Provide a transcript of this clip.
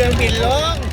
รื่องบินลง